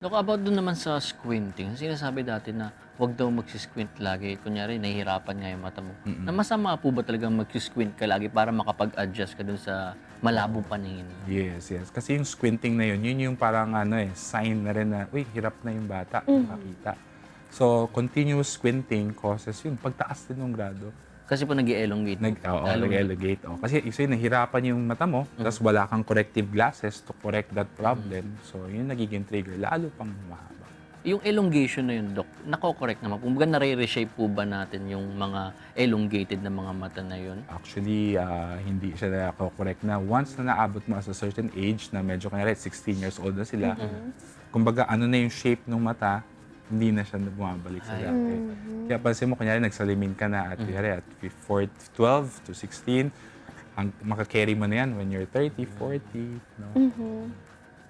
Dok, about dun naman sa squinting, sinasabi dati na huwag daw magsisquint lagi. Kunyari, nahihirapan nga yung mata mo. Na masama po ba talagang magsisquint ka lagi para makapag-adjust ka dun sa malabo paningin? Yes, yes. Kasi yung squinting na yun, yun yung parang ano eh, sign na rin na, uy, hirap na yung bata makita. So, continuous squinting causes yun, pagtaas din ng grado. Kasi po nag-elongate. Nag, oo, nag-elongate. Oh. Kasi isa yun, nahirapan yung mata mo, tapos wala kang corrective glasses to correct that problem. So, yun nagiging trigger, lalo pang mahaba. Yung elongation na yun, Dok, nako-correct naman. Kung baga nare-reshape po ba natin yung mga elongated na mga mata na yun? Actually, ah, hindi siya correct na once na naabot mo as a certain age na medyo kanya 16 years old na sila, kumbaga ano na yung shape ng mata, hindi na siya bumabalik sa dati. Kaya pansin mo, kunyari nagsalimin ka na at, kunyari, at 4, 12 to 16, ang makakarry mo na yan when you're 30, 40, no?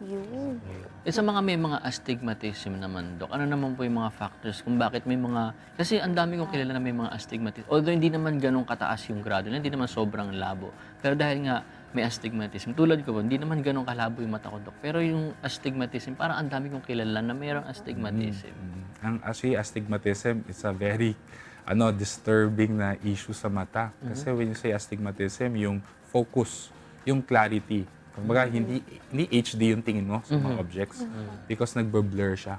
Yun. Eh sa mga may mga astigmatism naman, Dok, ano naman po yung mga factors kung bakit may mga... Kasi ang dami kong kilala na may mga astigmatism. Although hindi naman ganun kataas yung grado, hindi naman sobrang labo. Pero dahil nga may astigmatism, tulad ko po, hindi naman ganun kalabo yung mata ko, Dok. Pero yung astigmatism, parang ang dami kong kilala na mayroong astigmatism. Mm. Ang actually astigmatism is a very ano disturbing na issue sa mata. Kasi when you say astigmatism, yung focus, yung clarity. Kumbaga, hindi, hindi HD yung tingin mo sa mga objects because nagbo-blur siya.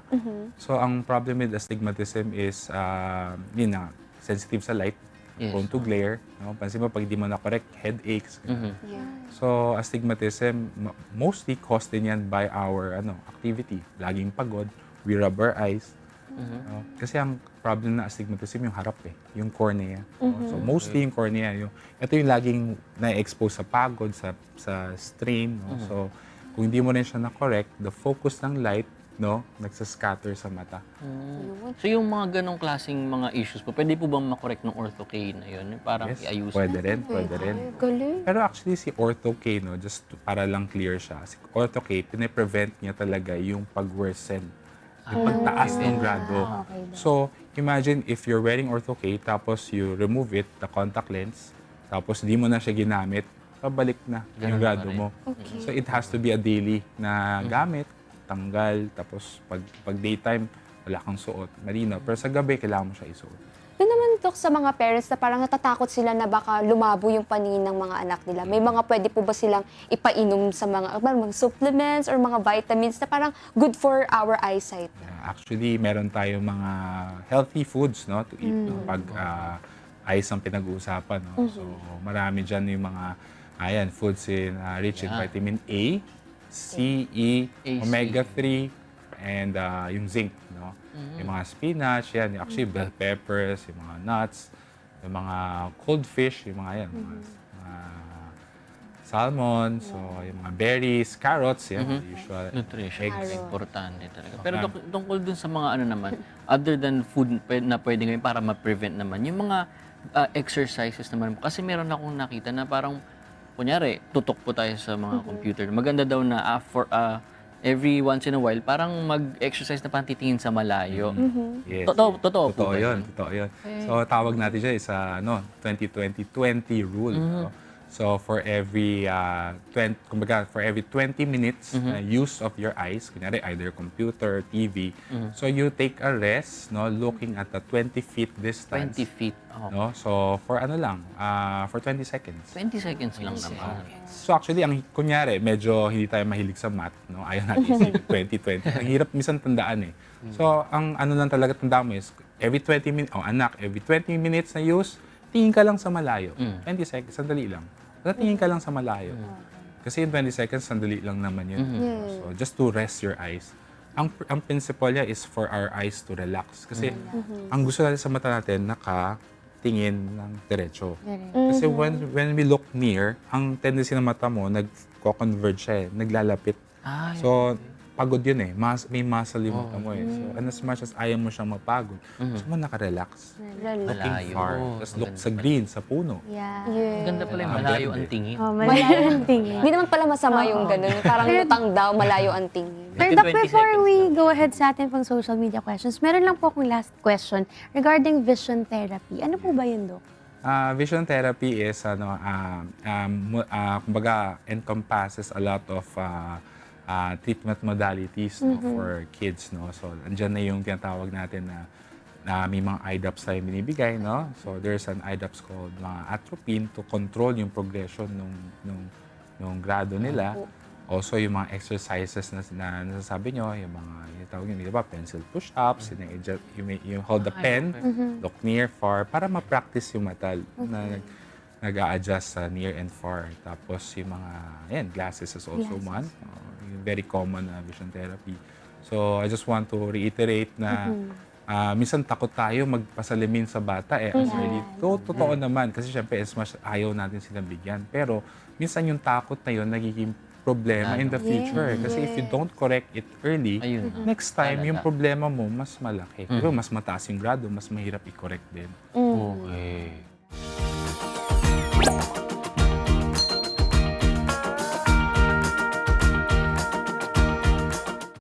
So, ang problem with astigmatism is, uh, yun na, sensitive sa light, Yes. prone to glare. No? Pansin mo, pag di mo na-correct, headaches. ganun. Yeah. So, astigmatism, mo- mostly caused din yan by our ano, activity. Laging pagod, we rub our eyes. no? Kasi ang problem na astigmatism yung harap eh, yung cornea. no? So, mostly yung cornea. Yung, ito yung laging na-expose sa pagod, sa, sa strain. no? So, kung hindi mo rin siya na-correct, the focus ng light, no, nagsascatter sa mata. Yun. So yung mga ganong klaseng mga issues po, pwede po bang makorek ng ortho-K na yun? Parang Yes, iayusin? pwede rin, pwede rin. Galing. Pero actually si Ortho K, no, just para lang clear siya, si Ortho K, pine-prevent niya talaga yung pag-worsen. Yung pagtaas ng grado. So, imagine if you're wearing Ortho K, tapos you remove it, the contact lens, tapos di mo na siya ginamit, pabalik na yung grado mo. So, it has to be a daily na gamit, tanggal, tapos pag, pag daytime, wala kang suot, malinaw. Pero sa gabi, kailangan mo siya isuot. Yun naman, Dok, sa mga parents na parang natatakot sila na baka lumabo yung paningin ng mga anak nila. May mga pwede po ba silang ipainom sa mga, mga supplements or mga vitamins na parang good for our eyesight? Uh, Actually, meron tayong mga healthy foods no to eat no, pag uh, eyes ang pinag-uusapan no. So, marami diyan yung mga ayan, foods in uh, rich in Yeah. vitamin A, C, E, A, C. omega-3 and uh, yung zinc no. Yung mga spinach, yan, yung actually bell peppers, yung mga nuts, yung mga cold fish, yung mga yan, mga, mga salmon, so yung mga berries, carrots, yan, usual. Nutrition, Eggs. importante talaga. Pero dok, tungkol dun sa mga ano naman, other than food na pwede ngayon para ma-prevent naman, yung mga uh, exercises naman, kasi meron akong nakita na parang, kunyari, tutok po tayo sa mga computer. Maganda daw na ah, for, ah, every once in a while, parang mag-exercise na pantitingin sa malayo. Yes. Totoo, totoo po Totoo ba yun, totoo yun. So, tawag natin siya is a, ano, 20-20-20 rule. no? So, for every, uh, 20, kumbaga, for every 20 minutes na use of your eyes, kunyari either computer, TV, so you take a rest, no, looking at the 20 feet 20 distance. feet. Oh. No? So, for ano lang, uh, for 20 seconds. 20 seconds lang naman. So actually, ang kunyari, medyo hindi tayo mahilig sa math, no? Ayaw natin isipin 2020. Ang hirap minsan tandaan eh. So, ang ano lang talaga tandaan mo is, every 20 minutes, oh anak, every 20 minutes na use, tingin ka lang sa malayo. 20 seconds, sandali lang. Basta tingin ka lang sa malayo. Kasi yung 20 seconds, sandali lang naman yun. So, just to rest your eyes. Ang, ang principle niya is for our eyes to relax. Kasi ang gusto natin sa mata natin, nakatingin ng diretso. Kasi when when we look near, ang tendency ng mata mo, nagko-converge siya eh, naglalapit. Ah, So, pagod yun eh. Mas, may muscle yung mata mo eh. So, and as much as ayaw mo siyang mapagod, gusto mo nakarelax. Lalo. Looking Malayo. far. Just look sa green, sa puno. Yeah. Yeah. Ganda pala yung Ah, malayo ang tingin. Oh, malayo ang tingin. Hindi naman pala masama yung ganun. Yung Parang lutang daw, malayo ang tingin. Pero Within Doc, 20 before seconds we go ahead sa atin pang social media questions, meron lang po akong last question regarding vision therapy. Ano po ba yun, Doc? Ah, vision therapy is ano um, um, mu- ah, kumbaga encompasses a lot of ah, ah, treatment modalities no, for kids. No? So, andyan na yung tinatawag natin na na may mga eye drops tayo binibigay, no? So, there's an eye drops called mga atropine to control yung progression nung, nung, nung grado nila. Also, yung mga exercises na, na nasasabi nyo, yung mga, yung tawag yun, di ba, pencil push-ups, yung, adjust- yung, yung hold the pen, look near, far, para ma-practice yung mata na nag, nag-a-adjust sa near and far. Tapos yung mga, yan, glasses is also Glasses. one. Yung very common na vision therapy. So, I just want to reiterate na ah, minsan takot tayo magpasalimin sa bata eh as early. To, totoo naman kasi syempre as much ayaw natin silang bigyan. Pero minsan yung takot na yun nagiging problema in the future. Kasi if you don't correct it early, Ayun na. next time yung Talata. problema mo mas malaki. Pero mas mataas yung grado, mas mahirap i-correct din. Okay.